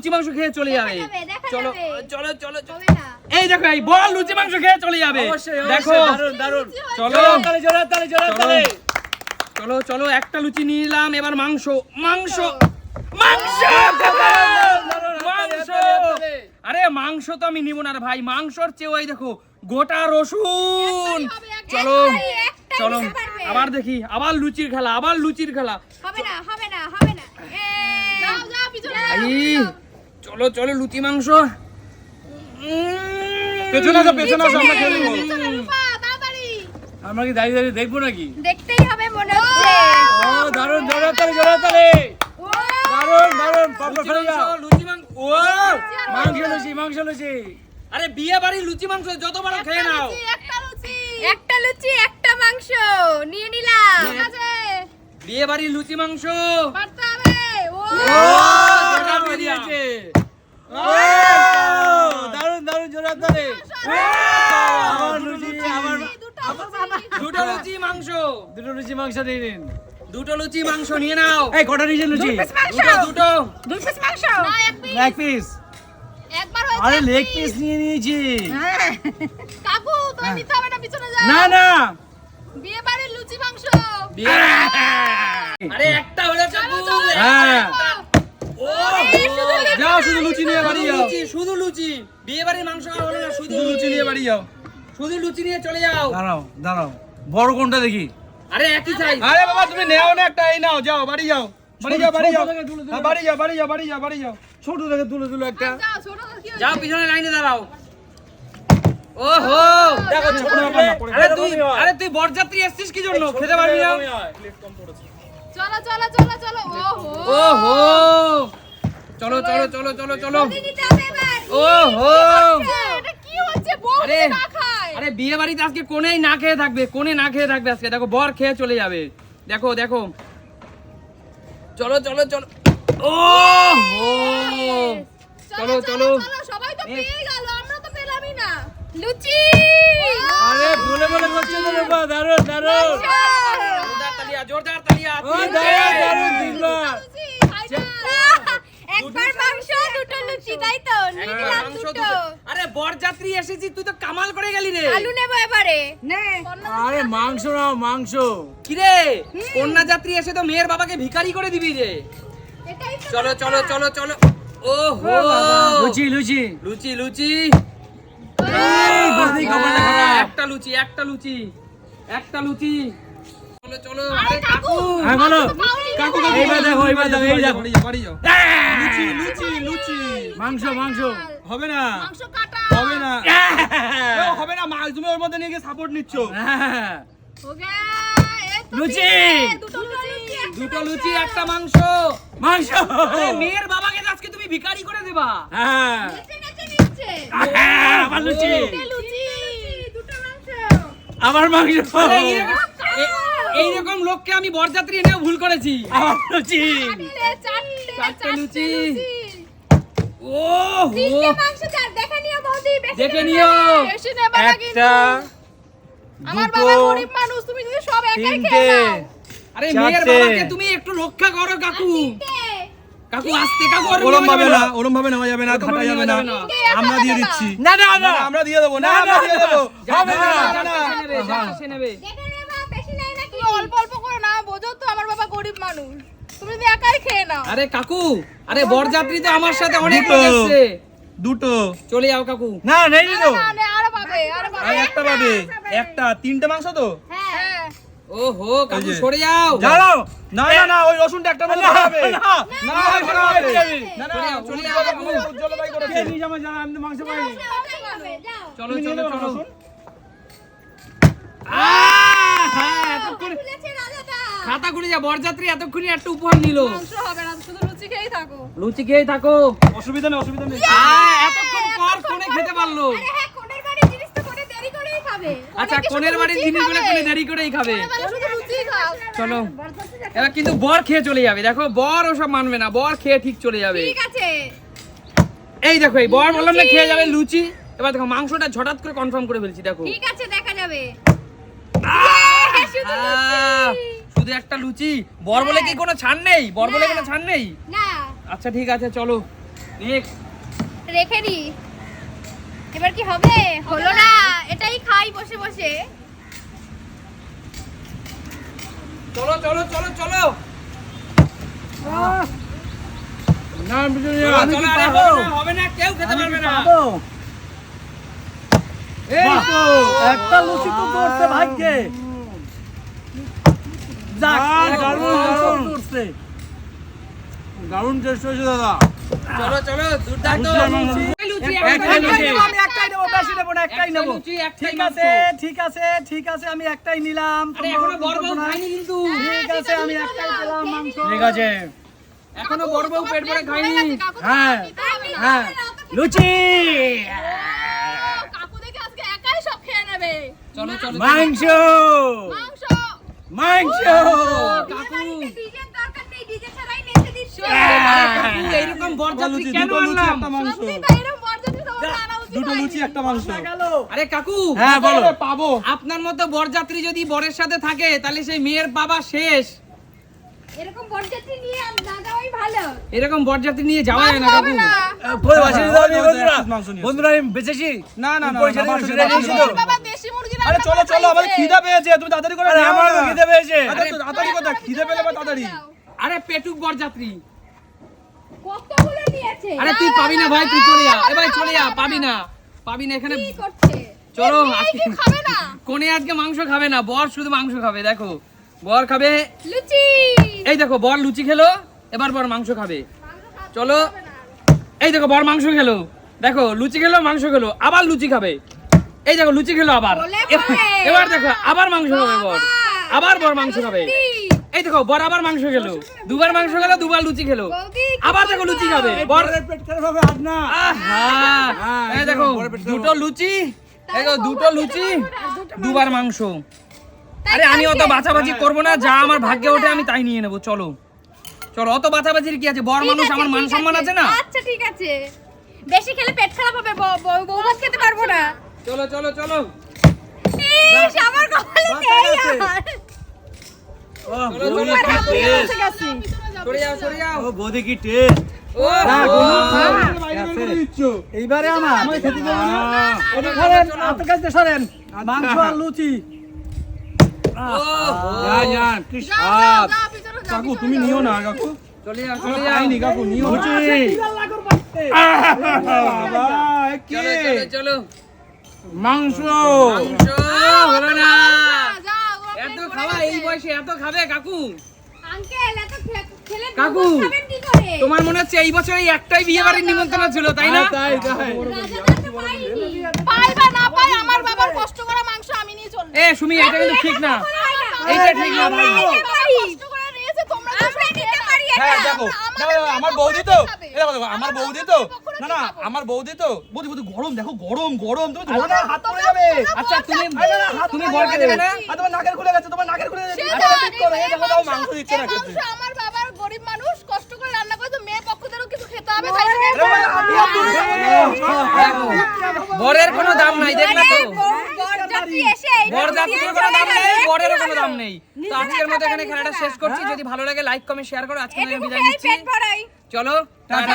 লুচি মাংস খেয়ে চলে যাবে। চলো চলো চলো চলো। হবে না। এই দেখো এই বল লুচি মাংস খেয়ে চলে যাবে। দেখো। দেখো দারুণ দারুণ চলো তালে জোরে তালে জোরে চলো। চলো চলো একটা লুচি নিয়ে নিলাম এবার মাংস মাংস মাংস মাংস। আরে মাংস তো আমি নিব না ভাই মাংসর চেয়ে ওই দেখো গোটা রসুন। চলো চলো আবার দেখি আবার লুচির খেলা আবার লুচির খেলা। হবে না হবে না হবে না। চলো চলো লুচি মাংস। পেছনে আসো পেছনে আসো আমরা আমরা কি দাঁড়িয়ে দাঁড়িয়ে দেখব নাকি? দেখতেই হবে মনে হচ্ছে। ও দারুণ জোরে তালে জোরে তালে। ও। দারুণ দারুণ পাপড় ফেলে যাও লুচি মাংস ও! মাংস লুচি মাংস লুচি। আরে বিয়ে বাড়ির লুচি মাংস যত বড় খেয়ে নাও। একটা লুচি। একটা লুচি একটা মাংস। নিয়ে নিলাম। ঠিক আছে। বিয়ে বাড়ির লুচি মাংস। পারতে হবে। ও। ও গোটা দারুণ দারুণ জোরে তালে লুচি দুটো লুচি। মাংস। দুটো লুচি মাংস দিয়ে নিন। দুটো লুচি মাংস নিয়ে নাও। এই কটা নিয়েছেন লুচি? দুটো দুটো দুই পিস মাংস। না এক পিস লেগ পিস একবার হয়েছে আরে লেগ পিস নিয়ে নিয়েছি। কাকু তুমি নিতে হবে না পিছনে যাও। না না। বিয়ে বাড়ির লুচি মাংস। আরে একটা হলো কাকু। হ্যাঁ। ও যাও শুধু লুচি নিয়ে বাড়ি যাও। লুচি শুধু লুচি। বিয়ে বাড়ির মাংস আর হলো না শুধু লুচি নিয়ে বাড়ি যাও। শুধু লুচি নিয়ে চলে যাও। দাঁড়াও দাঁড়াও। বড় কোনটা দেখি? আরে একই সাইজ আরে বাবা তুমি নেও না একটা এই নাও যাও বাড়ি যাও। বাড়ি যাও বাড়ি যাও। হ্যাঁ, বাড়ি যাও বাড়ি যাও বাড়ি যাও বাড়ি যাও। ছোট থেকে তুলে তুলে একটা। যাও পিছনে লাইনে দাঁড়াও। ওহো! দেখো ছোট আরে তুই আরে তুই বরযাত্রী এসেছিস কি জন্য? খেতে পারবি না? চলো চলো চলো চলো ওহো। ওহো! চলো চলো চলো চলো চলো। হচ্ছে? বউ আরে যদি না খায়। আরে বিয়ে বাড়িতে আজকে কোনেই না খেয়ে থাকবে কোনে না খেয়ে থাকবে আজকে? দেখো বর খেয়ে চলে যাবে। দেখো দেখো। চলো চলো চলো। ও হো চলো চলো সবাই তো পেয়ে গেল আমরা তো পেলামই না। লুচি! আরে বলে বলে করছে তো বাবা দারুণ দারুণ জোরদার তালিয়া জোরদার তালিয়া ও দারুণ দারুণ তিনবার একবার মাংস লুচি তাই তো নিলাম দুটো দুটো। আরে বরযাত্রী এসেছি তুই তো কামাল করে গেলি রে। আলু নেব এবারে। নে। আরে মাংস নাও মাংস। কিরে? কন্যা যাত্রী এসে তো মেয়ের বাবাকে ভিখারি করে দিবি রে চলো চলো চলো চলো। ও হো। লুচি লুচি। লুচি লুচি। একটা লুচি একটা লুচি একটা লুচি। চলো চলো আরে কাকু হ্যাঁ বলো। কাকু কাকু এইবার দেখো এইবার দেখো এই দেখো বাড়ি যাও লুচি হ্যাঁ। লুচি লুচি। মাংস মাংস। হবে না। মাংস কাটা। হবে না। হ্যাঁ। হবে না মাছ তুমি ওর মধ্যে নিয়ে গিয়ে সাপোর্ট নিচ্ছ। হ্যাঁ। ওকে লুচি। দুটো লুচি একটা মাংস। মাংস। মেয়ের বাবাকে আজকে তুমি ভিখারি করে দেবা। হ্যাঁ। লুচি আমার মাংস। এইরকম- লোককে আমি বরযাত্রী এনেও ভুল করেছি লুচি লুচি। ও দেখে নিও একটা আমার বাবা গরিব মানুষ তুমি যদি সব একাই খেয়ে নাও আরে মেয়ের বাবাকে তুমি একটু রক্ষা করো কাকু কাকু আসতে কাকু ওরম ওরম ভাবে ভাবে না ওরম ভাবে নেওয়া যাবে না ঘাটা যাবে না না। আমরা দিয়ে দিচ্ছি না না না, আমরা দিয়ে দেবো না না, আমরা দিয়ে দেবো না, না না, অল্প অল্প করে না বোঝো তো আমার বাবা গরিব মানুষ তুমি যদি একাই খেয়ে নাও আরে কাকু আরে বরযাত্রী তো আমার সাথে অনেক দুটো। লোক এসছে দুটো চলে যাও কাকু না নেই না না আরও পাবে আরও পাবে একটা পাবে একটা তিনটে মাংস তো হ্যাঁ ও কাকু সরে যাও দাঁড়াও না না না ওই রসুনটা একটা মধ্যে না, হবে না, না না, চলে যাও, চলে উজ্জ্বল যাও, নিয়ে জানা আমি মাংস পাইনি চলো চলো চলো রসুন? হ্যাঁ, এতক্ষণ খাতা খুলে যা বরযাত্রী এতক্ষণই একটা উপহার নিল। হবে না শুধু লুচি খেয়েই থাকো। লুচি খেয়ে থাকো। অসুবিধা নেই অসুবিধা নেই। এতক্ষণ পর কোনে খেতে পারল? আরে হ্যাঁ কোনের বাড়ির জিনিস তো কোনে দেরি করেই খাবে। আচ্ছা কোনে কি কোনের বাড়ির জিনিসগুলো কোনে দেরি করেই খাবে? কোনে শুধু লুচি খাও? চলো। এবার কিন্তু বর খেয়ে চলে যাবে দেখো বর ওসব মানবে না বর খেয়ে ঠিক চলে যাবে। ঠিক আছে। এই দেখো এই বর বললাম না খেয়ে যাবে লুচি। এবার দেখো মাংসটা ঝটাৎ করে কনফার্ম করে ফেলছি দেখো। ঠিক আছে দেখা যাবে! ইয়ে, শুধু আহ! লুচি। শুধু একটা লুচি। বর বলে কি কোনো ছাড় নেই? বর বলে কোনো ছাড় নেই? না। আচ্ছা ঠিক আছে চলো। নেক্সট রেখে দি। এবার কি হবে? হলো না। এটাই খাই বসে বসে। চলো চলো চলো চলো। না আমি হবে না, কেউ খেতে পারবে না। এই তো একটা লুচি তো করছে ভাগ্যে। দারুণ, টেস্ট হয়েছে দাদা। চলো চলো লুচি, লুচি। লুচি। আমি একটাই নেব, বেশি নেব না, একটাই একটাই নেব। লুচি, একটাই ঠিক আছে ঠিক আছে আমি একটাই নিলাম। কিন্তু। ঠিক আছে আমি একটাই পেলাম মাংস। ঠিক আছে। এখনও বড় বউ পেট ভরে খায়নি। হ্যাঁ। হ্যাঁ লুচি! কাকু দেখে আজকে একাই সব খেয়ে নেবে। চলো চলো। মাংস। মাংস! মাংস কাকু। এইরকম বরযাত্রী কেন আনলাম? দুটো লুচি একটা মাংস। আরে হ্যাঁ বলো। পাবো। আপনার মতো বরযাত্রী যদি বরের সাথে থাকে তাহলে সেই মেয়ের বাবা শেষ। এরকম বরযাত্রী নিয়ে না যাওয়াই ভালো। এরকম বরযাত্রী নিয়ে যাওয়া যায় না কাকু। হ্যাঁ, হ্যাঁ, বন্ধুরা হ্যাঁ, মাংস নিয়ে বন্ধুরা আমি বেঁচেছি। না না না আরে চলো চলো। খিদে পেয়েছে তুমি তাড়াতাড়ি করে আরে নাও খিদে পেয়েছে। আরে তাড়াতাড়ি কথা খিদে পেলে বা তাড়াতাড়ি। আরে পেটুক বরযাত্রী। কতগুলো নিয়েছে? আরে তুই পাবি না ভাই তুই চলে যা। এ ভাই চলে যা পাবি না। পাবি না এখানে। কি করছে? চলো, আজকে- খাবে না? কোনে আজকে মাংস খাবে না বর শুধু মাংস খাবে দেখো। বর খাবে লুচি। এই দেখো বর লুচি খেলো এবার বর মাংস খাবে। চলো। এই দেখো বর মাংস খেলো। দেখো লুচি খেলো মাংস খেলো আবার লুচি খাবে। এই দেখো লুচি খেলো আবার। এবার- দেখো আবার মাংস খাবে বর। আবার বর মাংস খাবে। এই দেখো বর আবার মাংস খেলো। দুবার মাংস খেলো দুবার লুচি খেলো। আবার দেখো লুচি খাবে। বর পেট খারাপ হবে আজ না। আহা। হ্যাঁ, এই দেখো দুটো লুচি। এই দেখো দুটো লুচি দুবার মাংস। আরে আমি অত? বাছাবাছি করব না যা আমার ভাগ্যে ওঠে আমি তাই নিয়ে নেব চলো। চলো অত বাছাবাছির কি আছে? বর মানুষ আমার মান সম্মান আছে। না? আচ্ছা ঠিক আছে। বেশি খেলে পেট খারাপ হবে বউ ভাত খেতে পারব না। চলো চলো চলো। আমার কপালে নেই আর। বৌদি কি টেস্ট। এইবারে আমার আহ, ওটা সরেন আপনার কাছে সরেন মাংস আর লুচি। কাকু তুমি নিও না কাকু। কাকু নিও চলো চলো। মাংস মাংস হলো না এত খাওয়া এই বয়সে এত খাবে কাকু আঙ্কেল, এত খেলে কাকু, খাবেন কি করে? তোমার মনে হচ্ছে এই বছর এই একটাই বিয়ে বাড়ির নিমন্ত্রণ ছিল তাই না হ্যাঁ, তাই তাই রাজাদার তো পাইনি। পাই বা না পাই, আমার বাবার কষ্ট করা মাংস আমি নিয়ে চলবো। এ সুমি এটা কিন্তু ঠিক না এইটা ঠিক না ভাই। নিতে পারি। কষ্ট করে নিয়েছে, তোমরা তো সব নিতে পারি এটা। হ্যাঁ দেখো আমার বৌদি তো দেখো, আমার বৌদি তো না না আমার বৌদি তো বৌদি বৌদি গরম দেখো গরম গরম তুমি ধরো না হাত পড়ে যাবে আচ্ছা তুমি তুমি বরকে দেবে না আর তোমার নাকের খুলে গেছে তোমার নাকের খুলে গেছে আচ্ছা, ঠিক করো, এই এই দেখো দাও মাংস- মাংস দিচ্ছে না খেতে আমার বাবার গরিব মানুষ কষ্ট করে রান্না করে তো মেয়ে পক্ষদেরও কিছু খেতে হবে তাই। বরের কোনো দাম নাই দেখ না তো বরযাত্রী এসে এই বর দিয়ে যাত্রীর কোনো দাম নেই কোনো দাম নেই। তো আজকের মতো এখানে খেলাটা শেষ করছি। যদি ভালো লাগে লাইক কমেন্ট শেয়ার করো। আজকে বিদায় নিচ্ছি। চলো টাটা।